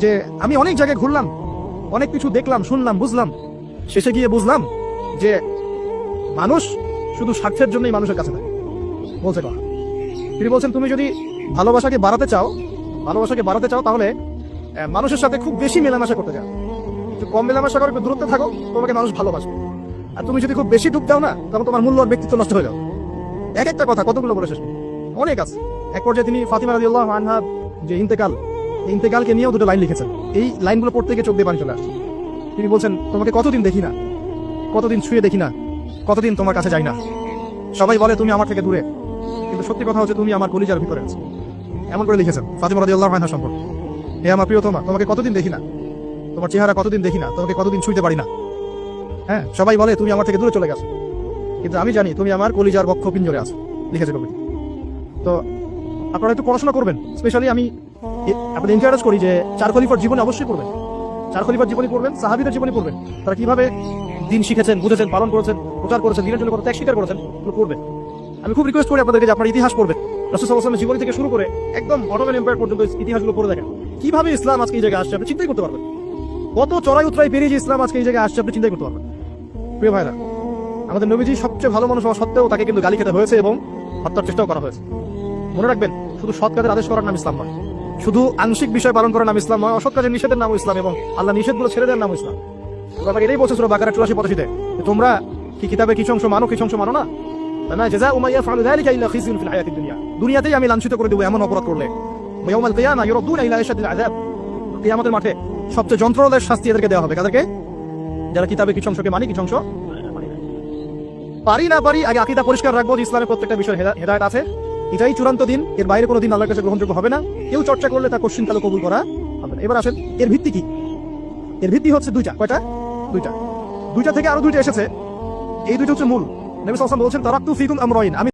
যে আমি অনেক জায়গায় ঘুরলাম, অনেক কিছু দেখলাম, শুনলাম, বুঝলাম। শেষে গিয়ে বুঝলাম যে মানুষ শুধু স্বার্থের জন্যই মানুষের কাছে থাকে। বলছে কথা। তিনি বলছেন, তুমি যদি ভালোবাসাকে বাড়াতে চাও, ভালোবাসাকে বাড়াতে চাও তাহলে মানুষের সাথে খুব বেশি মেলামেশা করতে চাও একটু কম মেলামেশা করে দূরত্বে থাকো, তোমাকে মানুষ ভালোবাসবে। আর তুমি যদি খুব বেশি ডুব দাও না তখন তোমার মূল্য ব্যক্তিত্ব নষ্ট হয়ে যাও এক একটা কথা কতগুলো বলে শেষ অনেক আছে। এক পর্যায়ে তিনি ফাতিমা রাদিয়াল্লাহু আনহা যে ইন্তেকাল ইন্তেকালকে নিয়েও দুটো লাইন লিখেছেন। এই লাইনগুলো পড়তে গিয়ে চোখ দিয়ে পানি চলে আসছে তিনি বলছেন, তোমাকে কতদিন দেখি না? কতদিন ছুঁয়ে দেখি না? কতদিন তোমার কাছে যাই না? সবাই বলে, তুমি আমার থেকে দূরে। কিন্তু সত্যি কথা হচ্ছে, তুমি আমার কলিজার ভিতরে আছো। এমন করে লিখেছেন, ফাতিমা রাদিয়াল্লাহু আনহা সম্পর্কে। হে আমার প্রিয়তমা তোমাকে কতদিন দেখি না? তোমার চেহারা কতদিন দেখি না? তোমাকে কতদিন ছুঁইতে পারি না? হ্যাঁ সবাই বলে, তুমি আমার থেকে দূরে চলে গেছো। কিন্তু আমি জানি, তুমি আমার কলিজার বক্ষ পিঞ্জরে আছো, লিখেছে কবি। তো আপনারা একটু পড়াশোনা করবেন, স্পেশালি আমি আপনাদের এনকারেজ করি যে চার খলিফার জীবনে অবশ্যই পড়বেন। চার খলিফার জীবনী পড়বেন, সাহাবিদের জীবনী পড়বেন। তারা কীভাবে দিন শিখেছেন, বুঝেছেন, পালন করেছেন, প্রচার করেছেন, দিনের জন্য কত ত্যাগ স্বীকার করেছেন পড়বেন। আমি খুব রিকোয়েস্ট করি আপনাদেরকে যে আপনার ইতিহাস পড়বেন। রসুল সাল্লামের জীবনী থেকে শুরু করে একদম অটোমেন এম্পায়ার পর্যন্ত ইতিহাসগুলো পড়ে দেখেন। কীভাবে ইসলাম আজকে এই জায়গায় আসছে, আপনি চিন্তাই করতে পারবেন। কত চড়াই উতরাই পেরিয়ে যে ইসলাম আজকে এই জায়গায় আসছে, আপনি চিন্তাই করতে পারবেন। প্রিয় ভাইরা, আমাদের নবীজি সবচেয়ে ভালো মানুষ হওয়া সত্ত্বেও তাকে কিন্তু গালি খেতে হয়েছে এবং হত্যার চেষ্টাও করা হয়েছে। মনে রাখবেন, শুধু সৎ কাজের আদেশ করার নাম ইসলাম নয়। শুধু আংশিক বিষয় পালন করার নাম ইসলাম নয়, অসৎ কাজের নিষেধের নাম ইসলাম এবং আল্লাহ নিষেধগুলো ছেড়ে দেওয়ার নাম ইসলাম। এটাই বলছে সুরা বাকারা চুরাশি পঁচাশিতে তোমরা কি কিতাবে কিছু অংশ মানো, কিছু অংশ মানো না? করে দেব এমন অপরাধ করলে। মাঠে সবচেয়ে শাস্তি এদেরকে দেওয়া হবে। যারা কিতাবে কিছু অংশকে মানি, কিছু অংশ পারি না, পারি, আগে পরিষ্কার রাখব ইসলামের প্রত্যেকটা বিষয় হেদায়ত আছে। এটাই চূড়ান্ত দিন। এর বাইরে কোনো দিন আল্লাহর কাছে গ্রহণযোগ্য হবে না। কেউ চর্চা করলে তা কোশ্চিন কালো কবুল করা হবে না। এবার আসেন, এর ভিত্তি কি? এর ভিত্তি হচ্ছে দুইটা। কয়টা? দুইটা। দুইটা থেকে আরও দুইটা এসেছে। এই দুইটা হচ্ছে মূল। নবী বলছেন, তারাক্তু ফিকুম আমরাইন। আমি